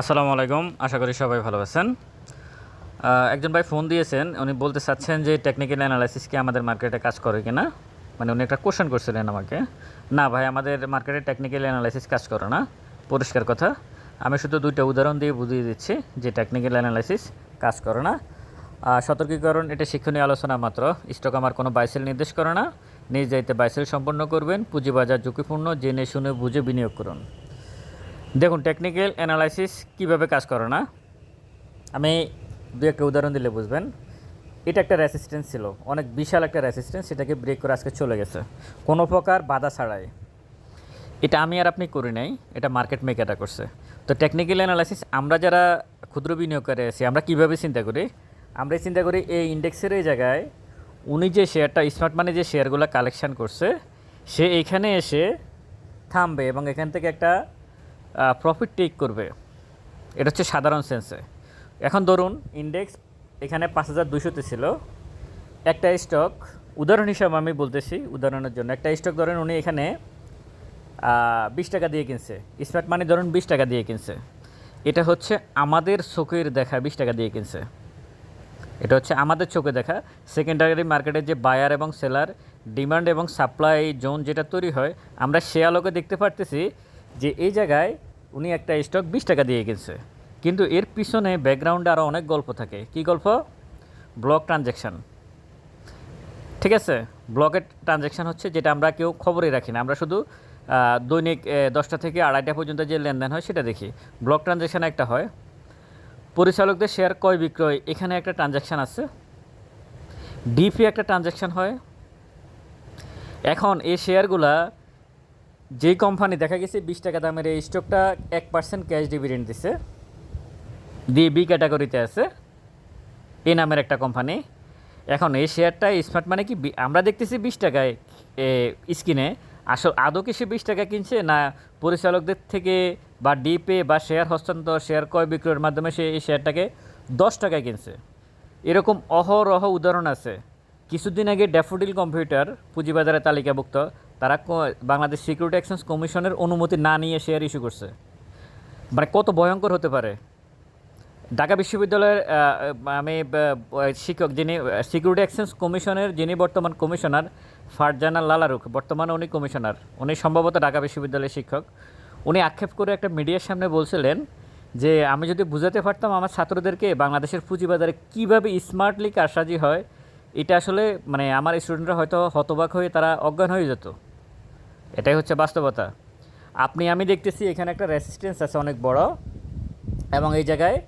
আসসালামু আলাইকুম, আশা করি সবাই ভালো আছেন। একজন ভাই ফোন দিয়েছেন, উনি বলতে চাচ্ছেন যে টেকনিক্যাল অ্যানালাইসিস কি আমাদের মার্কেটে কাজ করে কি না মানে উনি একটা কোশ্চেন করছিলেন আমাকে। না ভাই, আমাদের মার্কেটে টেকনিক্যাল অ্যানালাইসিস কাজ করে না, পরিষ্কার কথা। আমি শুধু দুইটা উদাহরণ দিয়ে বুঝিয়ে দিচ্ছি যে টেকনিক্যাল অ্যানালাইসিস কাজ করে না। সতর্কীকরণ, এটা শিক্ষণীয় আলোচনা মাত্র। স্টক আমার কোনো বাইসেল নির্দেশ করে না। নিজ দায়িত্বে বাইসেল সম্পন্ন করবেন, পুঁজিবাজার ঝুঁকিপূর্ণ, জেনে শুনে বুঝে বিনিয়োগ করুন। দেখুন টেকনিক্যাল অ্যানালাইসিস কীভাবে কাজ করে না? আমি দু একটা উদাহরণ দিলে বুঝবেন। এটা একটা রেসিস্টেন্স ছিল। অনেক বিশাল একটা রেসিস্টেন্স সেটাকে ব্রেক করে আজকে চলে গেছে। কোনো প্রকার বাধা ছাড়াই। এটা আমি আর আপনি করি নাই, এটা মার্কেট মেকারটা করছে। তো টেকনিক্যাল অ্যানালাইসিস আমরা যারা ক্ষুদ্র বিনিয়োগকারী আছি, আমরা কীভাবে চিন্তা করি? আমরা চিন্তা করি, এই ইন্ডেক্সের এই জায়গায় উনি যে শেয়ারটা স্মার্ট মানি যে শেয়ারগুলো কালেকশান করছে, সে এইখানে এসে থামবে এবং এখান থেকে একটা প্রফিট টেক করবে। এটা হচ্ছে সাধারণ সেন্সে এখন ধরুন ইন্ডেক্স এখানে পাঁচ হাজার দুশোতে ছিল। একটা স্টক উদাহরণ হিসাবে আমি বলতেছি, উদাহরণের জন্য। একটা স্টক ধরেন উনি এখানে বিশ টাকা দিয়ে কিনছে। স্মার্ট মানি ধরুন বিশ টাকা দিয়ে কিনছে। এটা হচ্ছে আমাদের চোখের দেখা বিশ টাকা দিয়ে কিনছে। এটা হচ্ছে আমাদের চোখে দেখা। সেকেন্ডারি মার্কেটে যে বায়ার এবং সেলার ডিমান্ড এবং সাপ্লাই জোন যেটা তৈরি হয়, আমরা সে আলোকে দেখতে পারতেছি যে এই জায়গায় উনি একটা স্টক বিশ টাকা দিয়ে কিনছে। কিন্তু এর পিছনে ব্যাকগ্রাউন্ডে আরও অনেক গল্প থাকে। কি গল্প? ব্লক ট্রানজ্যাকশান ঠিক আছে? ব্লকের ট্রানজ্যাকশান হচ্ছে যেটা আমরা কেউ খবরই রাখি না। আমরা শুধু দৈনিক দশটা থেকে আড়াইটা পর্যন্ত যে লেনদেন হয় সেটা দেখি। ব্লক ট্রানজ্যাকশান একটা হয়। পরিচালকদের শেয়ার ক্রয় বিক্রয়, এখানে একটা ট্রানজ্যাকশান আছে। ডিপি একটা ট্রানজ্যাকশান হয়। এখন এই শেয়ারগুলা যেই কোম্পানি দেখা গেছে, বিশ টাকা দামের এই স্টকটা এক পার্সেন্ট ক্যাশ ডিভিডেন্ড দিছে। দিয়ে বি ক্যাটাগরিতে আছে এ নামের একটা কোম্পানি এখন এই শেয়ারটা স্মার্ট মানে কি? আমরা দেখতেছি বিশ টাকায় স্কিনে আসল আদৌ কি সে বিশ টাকা কিনছে না পরিচালকদের থেকে বা ডিপে বা শেয়ার হস্তান্তর শেয়ার ক্রয় বিক্রয়ের মাধ্যমে সে এই শেয়ারটাকে দশ টাকায় কিনছে। এরকম অহরহ উদাহরণ আছে। কিছুদিন আগে ড্যাফোডিল কম্পিউটার পুঁজিবাজারে তালিকাভুক্ত তারা বাংলাদেশ সিকিউরিটি এক্সচেঞ্জ কমিশনের অনুমতি না নিয়ে শেয়ার ইস্যু করছে। মানে কত ভয়ঙ্কর হতে পারে। ঢাকা বিশ্ববিদ্যালয়ের আমি শিক্ষক যিনি সিকিউরিটি এক্সচেঞ্জ কমিশনের যিনি বর্তমান কমিশনার ফারজানা লালারুক বর্তমানে উনি কমিশনার উনি সম্ভবত ঢাকা বিশ্ববিদ্যালয়ের শিক্ষক। উনি আক্ষেপ করে একটা মিডিয়ার সামনে বলছিলেন যে, আমি যদি বুঝাতে পারতাম আমার ছাত্রদেরকে বাংলাদেশের পুঁজিবাজারে কীভাবে স্মার্টলি কারসাজি হয়, এটা আসলে মানে আমার স্টুডেন্টরা হয়তো হতবাক হয়ে তারা অজ্ঞান হয়ে যেত। এটাই হচ্ছে বাস্তবতা। আপনি, আমি দেখতেছি এখানে একটা রেসিস্টেন্স আছে অনেক বড় এবং এই জায়গায়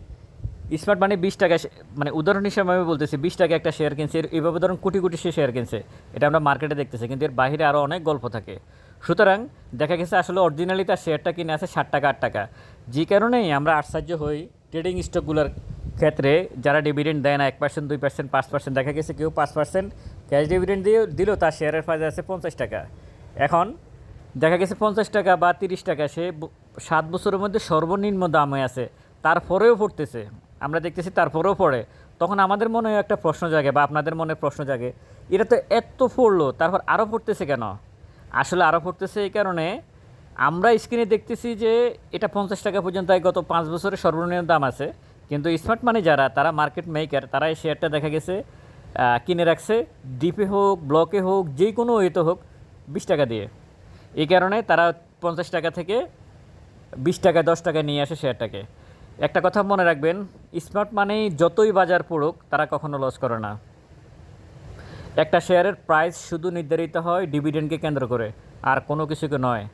স্মার্ট মানে বিশ টাকা মানে উদাহরণ হিসাবে আমি বলতেছি বিশ টাকা একটা শেয়ার কিনছে এইভাবে ধরুন কোটি কোটি সে শেয়ার কিনছে। এটা আমরা মার্কেটে দেখতেছি, কিন্তু এর বাইরে আরও অনেক গল্প থাকে। সুতরাং দেখা গেছে আসলে অরিজিনালি তার শেয়ারটা কিনে আছে ষাট টাকা, আট টাকা। যে কারণেই আমরা আশ্চর্য হই ট্রেডিং স্টকগুলোর ক্ষেত্রে যারা ডিভিডেন্ড দেয় না, এক পার্সেন্ট দুই পার্সেন্ট পাঁচ পার্সেন্ট দেখা গেছে কেউ পাঁচ পার্সেন্ট ক্যাশ ডিভিডেন্ড দিয়ে দিলেও তার শেয়ারের ফায়দা আছে পঞ্চাশ টাকা। এখন দেখা গেছে পঞ্চাশ টাকা বা তিরিশ টাকা, সে সাত বছরের মধ্যে সর্বনিম্ন দাম হয়ে আছে। তারপরেও পড়তেছে। আমরা দেখতেছি তারপরেও পড়ে। তখন আমাদের মনে একটা প্রশ্ন জাগে বা আপনাদের মনে প্রশ্ন জাগে এটা তো এত পড়ল, তারপর আরও পড়তেছে কেন? আসলে আরও পড়তেছে এই কারণে আমরা স্ক্রিনে দেখতেছি যে এটা পঞ্চাশ টাকা পর্যন্ত গত পাঁচ বছরের সর্বনিম্ন দাম আছে। কিন্তু স্মার্ট মানি যারা, তারা মার্কেট মেকার তারা এই শেয়ারটা দেখা গেছে কিনে রাখছে। ডিপে হোক ব্লকে হোক যে কোনো ওয়েতে হোক, বিশ টাকা দিয়ে। এই কারণে তারা পঞ্চাশ টাকা থেকে বিশ টাকা, দশ টাকা নিয়ে আসে শেয়ারটাকে। একটা কথা মনে রাখবেন স্মার্ট মানেই যতই বাজার পড়ুক, তারা কখনো লস করে না। একটা শেয়ারের প্রাইস শুধু নির্ধারিত হয় ডিভিডেন্ডকে কেন্দ্র করে, আর কোনো কিছুকে নয়।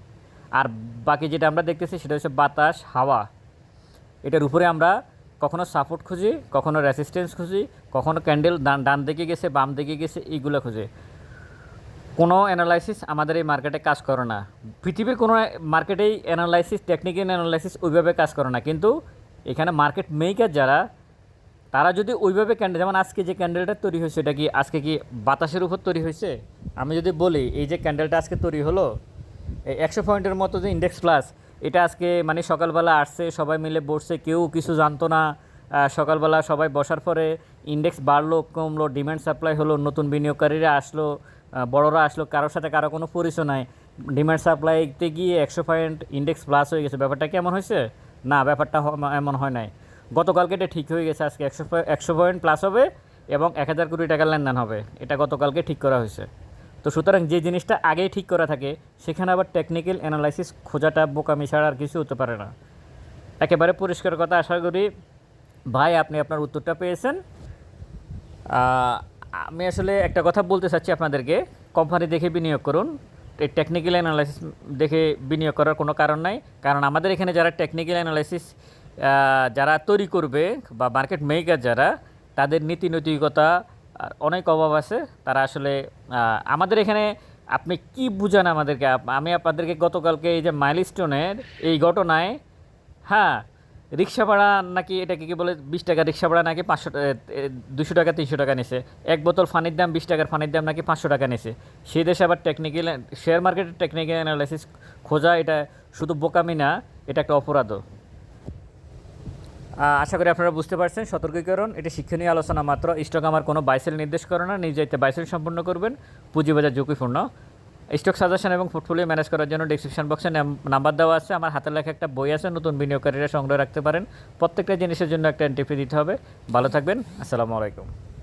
আর বাকি যেটা আমরা দেখতেছি, সেটা হচ্ছে বাতাস, হাওয়া। এটার উপরে আমরা কখনো সাপোর্ট খুঁজি, কখনো রেসিস্টেন্স খুঁজি, কখনো ক্যান্ডেল ডান ডান দিকে গেছে, বাম দিকে গেছে, এইগুলো খুঁজে। কোনো অ্যানালাইসিস আমাদের এই মার্কেটে কাজ করে না। পৃথিবীর কোনো মার্কেটেই অ্যানালাইসিস টেকনিক্যাল অ্যানালাইসিস ওইভাবে কাজ করে না। কিন্তু এখানে মার্কেট মেকার যারা, তারা যদি ওইভাবে ক্যান্ডেল যেমন আজকে যে ক্যান্ডেলটা তৈরি হয়েছে, এটা কি আজকে কি বাতাসের উপর তৈরি হয়েছে? আমি যদি বলি, এই যে ক্যান্ডেলটা আজকে তৈরি হলো একশো পয়েন্টের মতো যে ইন্ডেক্স প্লাস এটা আজকে মানে সকালবেলা আসছে, সবাই মিলে বসছে, কেউ কিছু জানতো না। সকালবেলা সবাই বসার পরে ইন্ডেক্স বাড়লো, কমলো ডিম্যান্ড সাপ্লাই হলো, নতুন বিনিয়োগকারীরা আসলো বড়রা আসলো, কারোর সাথে কারও কোনো পরিচয় নাই। ডিমান্ড সাপ্লাইতে গিয়ে একশো পয়েন্ট ইন্ডেক্স প্লাস হয়ে গেছে। ব্যাপারটা কেমন হয়েছে? না, ব্যাপারটা এমন হয় নাই। গতকালকে এটা ঠিক হয়ে গেছে, আজকে একশো একশো পয়েন্ট প্লাস হবে এবং এক হাজার কোটি টাকার লেনদেন হবে। এটা গতকালকে ঠিক করা হয়েছে। তো সুতরাং যে জিনিসটা আগেই ঠিক করা থাকে, সেখানে আবার টেকনিক্যাল অ্যানালাইসিস খোঁজাটা বোকামি ছাড়া আর কিছু হতে পারে না। একেবারে পরিষ্কার কথা, আশা করি ভাই আপনি আপনার উত্তরটা পেয়েছেন। আমি আসলে একটা কথা বলতে চাচ্ছি আপনাদেরকে। কোম্পানি দেখে বিনিয়োগ করুন। এই টেকনিক্যাল অ্যানালাইসিস দেখে বিনিয়োগ করার কোনো কারণ নাই। কারণ আমাদের এখানে যারা টেকনিক্যাল অ্যানালাইসিস যারা তৈরি করবে বা মার্কেট মেকার যারা, তাদের নীতি নৈতিকতা অনেক অভাব আছে। তারা আসলে আমাদের এখানে আপনি কি বুঝান আমাদেরকে? আমি আপনাদেরকে গতকালকে এই যে মাইলস্টোনের এই ঘটনায় হ্যাঁ রিক্সা ভাড়া নাকি এটাকে কি বলে, বিশ টাকা রিক্সা ভাড়া নাকি পাঁচশো দুশো টাকা, তিনশো টাকা নিছে। এক বোতল ফানির দাম বিশ টাকার, ফানির দাম নাকি পাঁচশো টাকা নিছে। সেই দেশে আবার টেকনিক্যাল শেয়ার মার্কেটের টেকনিক্যাল অ্যানালাইসিস খোঁজা, এটা শুধু বোকামি না, এটা একটা অপরাধও। আশা করি আপনারা বুঝতে পারছেন, সতর্কীকরণ, এটা শিক্ষণীয় আলোচনা মাত্র। স্টক আমার কোনো বাইসেল নির্দেশ করে না নিজেতে বাইসেল সম্পূর্ণ করবেন। পুঁজিবাজার ঝুঁকিপূর্ণ। স্টক সাজেশন এবং পোর্টফোলিও ম্যানেজ করার জন্য ডিসক্রিপশন বক্সে নাম্বার দেওয়া আছে। আমার হাতে লেখা একটা বই আছে, নতুন বিনিয়োগকারীরা সংগ্রহ রাখতে পারেন। প্রত্যেকটা জিনিসের জন্য একটা এন্ট্রি দিতে হবে। ভালো থাকবেন। আসসালামু আলাইকুম।